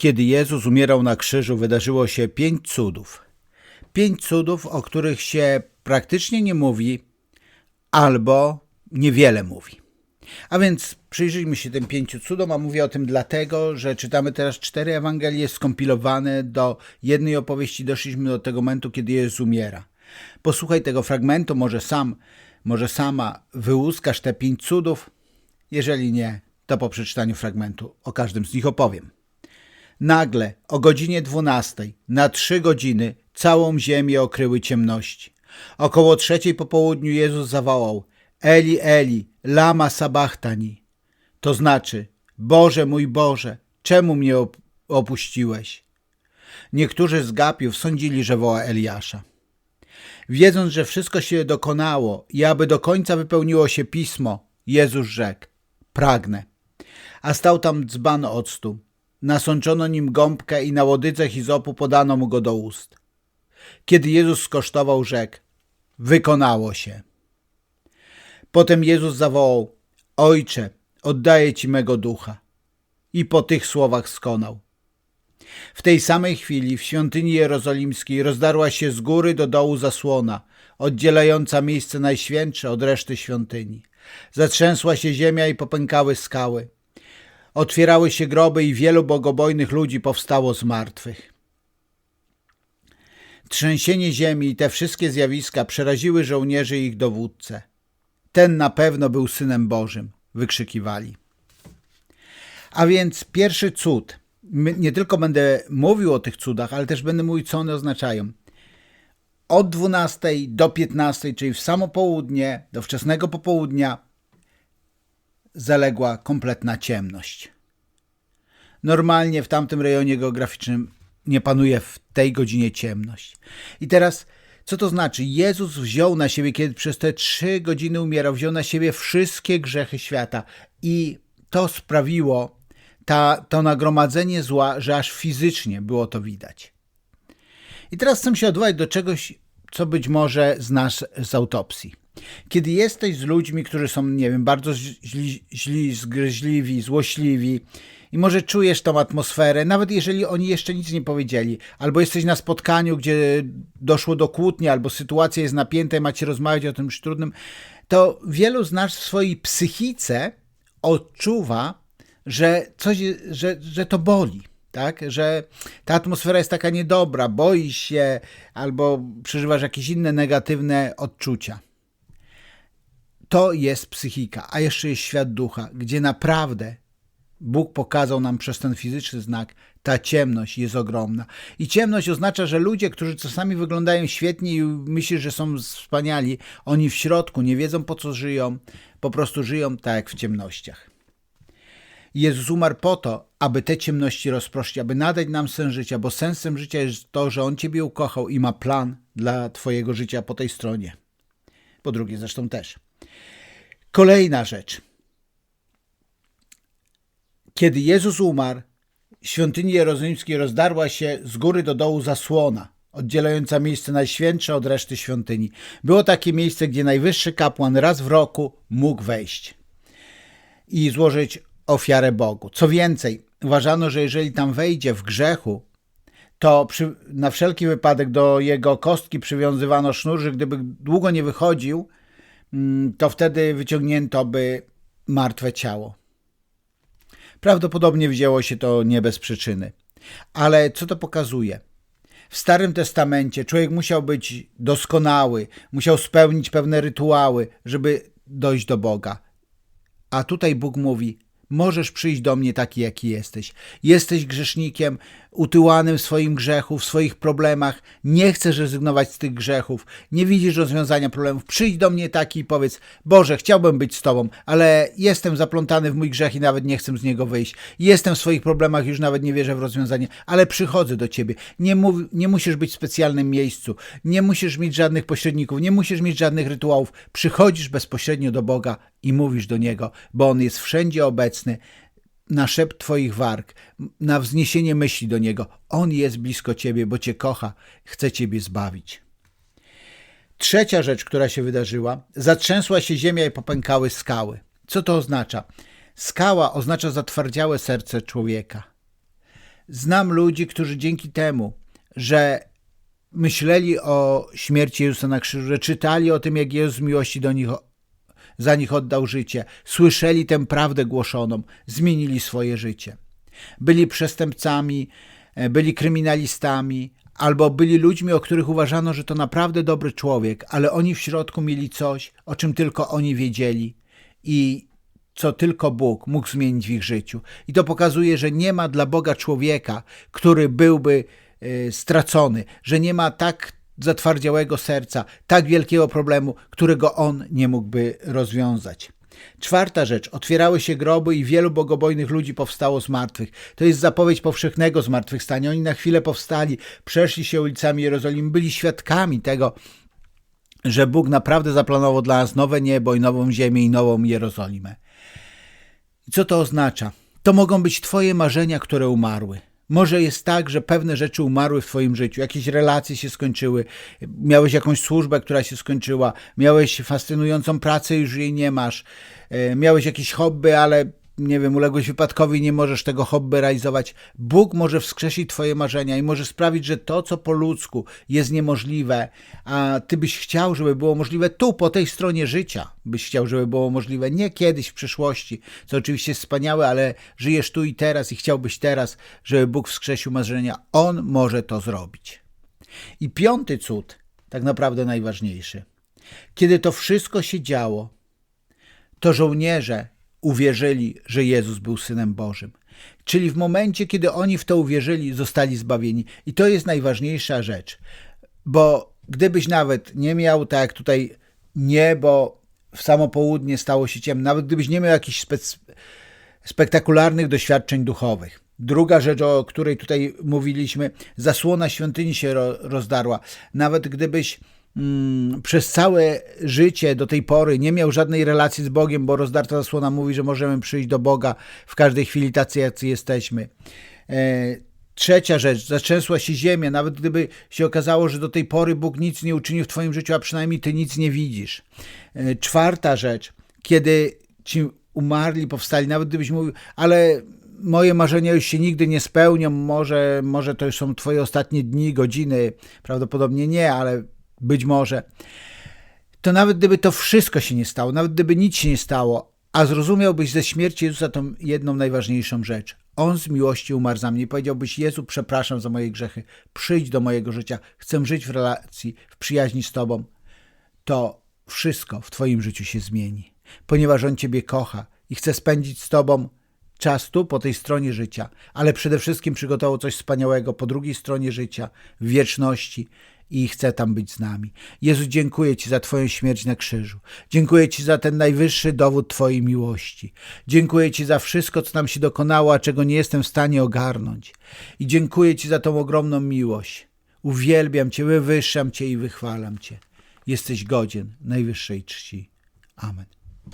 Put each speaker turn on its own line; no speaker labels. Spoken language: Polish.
Kiedy Jezus umierał na krzyżu, wydarzyło się pięć cudów. Pięć cudów, o których się praktycznie nie mówi albo niewiele mówi. A więc przyjrzyjmy się tym pięciu cudom, a mówię o tym dlatego, że czytamy teraz cztery Ewangelie skompilowane do jednej opowieści. Doszliśmy do tego momentu, kiedy Jezus umiera. Posłuchaj tego fragmentu, może sam, może sama wyłuskasz te pięć cudów. Jeżeli nie, to po przeczytaniu fragmentu o każdym z nich opowiem. Nagle o godzinie dwunastej na trzy godziny całą ziemię okryły ciemności. Około trzeciej po południu Jezus zawołał Eli, Eli, lama sabachtani. To znaczy, Boże mój Boże, czemu mnie op- opuściłeś? Niektórzy z gapiów sądzili, że woła Eliasza. Wiedząc, że wszystko się dokonało i aby do końca wypełniło się pismo, Jezus rzekł: Pragnę. A stał tam dzban octu. Nasączono nim gąbkę i na łodydze hizopu podano mu go do ust. Kiedy Jezus skosztował, rzekł: Wykonało się. Potem Jezus zawołał: Ojcze, oddaję ci mego ducha. I po tych słowach skonał. W tej samej chwili w świątyni jerozolimskiej rozdarła się z góry do dołu zasłona, oddzielająca miejsce najświętsze od reszty świątyni. Zatrzęsła się ziemia i popękały skały. Otwierały się groby i wielu bogobojnych ludzi powstało z martwych. Trzęsienie ziemi i te wszystkie zjawiska przeraziły żołnierzy i ich dowódcę. Ten na pewno był synem Bożym, wykrzykiwali. A więc pierwszy cud. Nie tylko będę mówił o tych cudach, ale też będę mówił, co one oznaczają. Od 12 do 15, czyli w samo południe, do wczesnego popołudnia, zaległa kompletna ciemność. Normalnie w tamtym rejonie geograficznym nie panuje w tej godzinie ciemność. I teraz, co to znaczy? Jezus wziął na siebie, kiedy przez te trzy godziny umierał, wziął na siebie wszystkie grzechy świata. I to sprawiło, ta, to nagromadzenie zła, że aż fizycznie było to widać. I teraz chcę się odwołać do czegoś, co być może znasz z autopsji. Kiedy jesteś z ludźmi, którzy są, nie wiem, bardzo źli, źli zgryźliwi, złośliwi i może czujesz tą atmosferę, nawet jeżeli oni jeszcze nic nie powiedzieli, albo jesteś na spotkaniu, gdzie doszło do kłótni, albo sytuacja jest napięta i macie rozmawiać o tym trudnym, to wielu z nas w swojej psychice odczuwa, że coś, że, że to boli tak? Że ta atmosfera jest taka niedobra, boisz się albo przeżywasz jakieś inne negatywne odczucia. To jest psychika, a jeszcze jest świat ducha, gdzie naprawdę Bóg pokazał nam przez ten fizyczny znak, ta ciemność jest ogromna. I ciemność oznacza, że ludzie, którzy czasami wyglądają świetnie i myślisz, że są wspaniali, oni w środku nie wiedzą po co żyją, po prostu żyją tak jak w ciemnościach. Jezus umarł po to, aby te ciemności rozproszyć, aby nadać nam sens życia, bo sensem życia jest to, że On Ciebie ukochał i ma plan dla Twojego życia po tej stronie. Po drugie zresztą też. Kolejna rzecz. Kiedy Jezus umarł, w świątyni jerozolimskiej rozdarła się z góry do dołu zasłona, oddzielająca miejsce najświętsze od reszty świątyni. Było takie miejsce, gdzie najwyższy kapłan raz w roku mógł wejść i złożyć ofiarę Bogu. Co więcej, uważano, że jeżeli tam wejdzie w grzechu, to przy, na wszelki wypadek do jego kostki przywiązywano sznur, że gdyby długo nie wychodził, to wtedy wyciągnięto by martwe ciało. Prawdopodobnie wzięło się to nie bez przyczyny. Ale co to pokazuje? W Starym Testamencie człowiek musiał być doskonały, musiał spełnić pewne rytuały, żeby dojść do Boga. A tutaj Bóg mówi: Możesz przyjść do mnie taki, jaki jesteś. Jesteś grzesznikiem, utyłanym w swoim grzechu, w swoich problemach. Nie chcesz rezygnować z tych grzechów. Nie widzisz rozwiązania problemów. Przyjdź do mnie taki i powiedz: Boże, chciałbym być z Tobą, ale jestem zaplątany w mój grzech i nawet nie chcę z niego wyjść. Jestem w swoich problemach, już nawet nie wierzę w rozwiązanie, ale przychodzę do Ciebie. Nie, mów, nie musisz być w specjalnym miejscu. Nie musisz mieć żadnych pośredników. Nie musisz mieć żadnych rytuałów. Przychodzisz bezpośrednio do Boga i mówisz do Niego, bo On jest wszędzie obecny na szept Twoich warg, na wzniesienie myśli do Niego. On jest blisko Ciebie, bo Cię kocha, chce Ciebie zbawić. Trzecia rzecz, która się wydarzyła, zatrzęsła się ziemia i popękały skały. Co to oznacza? Skała oznacza zatwardziałe serce człowieka. Znam ludzi, którzy dzięki temu, że myśleli o śmierci Jezusa na krzyżu, że czytali o tym, jak Jezus z miłości do nich, za nich oddał życie, słyszeli tę prawdę głoszoną, zmienili swoje życie. Byli przestępcami, e, byli kryminalistami, albo byli ludźmi, o których uważano, że to naprawdę dobry człowiek, ale oni w środku mieli coś, o czym tylko oni wiedzieli i co tylko Bóg mógł zmienić w ich życiu. I to pokazuje, że nie ma dla Boga człowieka, który byłby y, stracony, że nie ma tak zatwardziałego serca, tak wielkiego problemu, którego on nie mógłby rozwiązać. Czwarta rzecz. Otwierały się groby i wielu bogobojnych ludzi powstało z martwych. To jest zapowiedź powszechnego zmartwychwstania. Oni na chwilę powstali, przeszli się ulicami Jerozolimy, byli świadkami tego, że Bóg naprawdę zaplanował dla nas nowe niebo i nową ziemię i nową Jerozolimę. Co to oznacza? To mogą być Twoje marzenia, które umarły. Może jest tak, że pewne rzeczy umarły w Twoim życiu, jakieś relacje się skończyły, miałeś jakąś służbę, która się skończyła, miałeś fascynującą pracę, już jej nie masz, e, miałeś jakieś hobby, ale nie wiem, uległeś wypadkowi nie możesz tego hobby realizować. Bóg może wskrzesić Twoje marzenia i może sprawić, że to, co po ludzku jest niemożliwe, a Ty byś chciał, żeby było możliwe tu, po tej stronie życia, byś chciał, żeby było możliwe, nie kiedyś w przyszłości, co oczywiście jest wspaniałe, ale żyjesz tu i teraz i chciałbyś teraz, żeby Bóg wskrzesił marzenia. On może to zrobić. I piąty cud, tak naprawdę najważniejszy. Kiedy to wszystko się działo, to żołnierze uwierzyli, że Jezus był Synem Bożym. Czyli w momencie, kiedy oni w to uwierzyli, zostali zbawieni. I to jest najważniejsza rzecz, bo gdybyś nawet nie miał, tak jak tutaj niebo w samo południe stało się ciemne, nawet gdybyś nie miał jakichś spec- spektakularnych doświadczeń duchowych. Druga rzecz, o której tutaj mówiliśmy, zasłona świątyni się ro- rozdarła. Nawet gdybyś przez całe życie do tej pory nie miał żadnej relacji z Bogiem, bo rozdarta zasłona mówi, że możemy przyjść do Boga w każdej chwili tacy, jacy jesteśmy. E, Trzecia rzecz, zatrzęsła się ziemia, nawet gdyby się okazało, że do tej pory Bóg nic nie uczynił w Twoim życiu, a przynajmniej Ty nic nie widzisz. E, Czwarta rzecz, kiedy ci umarli, powstali, nawet gdybyś mówił, ale moje marzenia już się nigdy nie spełnią, może, może to już są Twoje ostatnie dni, godziny, prawdopodobnie nie, ale być może. To nawet gdyby to wszystko się nie stało, nawet gdyby nic się nie stało, a zrozumiałbyś ze śmierci Jezusa tą jedną najważniejszą rzecz. On z miłości umarł za mnie i powiedziałbyś, Jezu, przepraszam za moje grzechy, przyjdź do mojego życia, chcę żyć w relacji, w przyjaźni z Tobą, to wszystko w Twoim życiu się zmieni, ponieważ On Ciebie kocha i chce spędzić z Tobą czas tu, po tej stronie życia, ale przede wszystkim przygotował coś wspaniałego po drugiej stronie życia, w wieczności i chce tam być z nami. Jezu, dziękuję Ci za Twoją śmierć na krzyżu. Dziękuję Ci za ten najwyższy dowód Twojej miłości. Dziękuję Ci za wszystko, co nam się dokonało, a czego nie jestem w stanie ogarnąć. I dziękuję Ci za tą ogromną miłość. Uwielbiam Cię, wywyższam Cię i wychwalam Cię. Jesteś godzien najwyższej czci. Amen.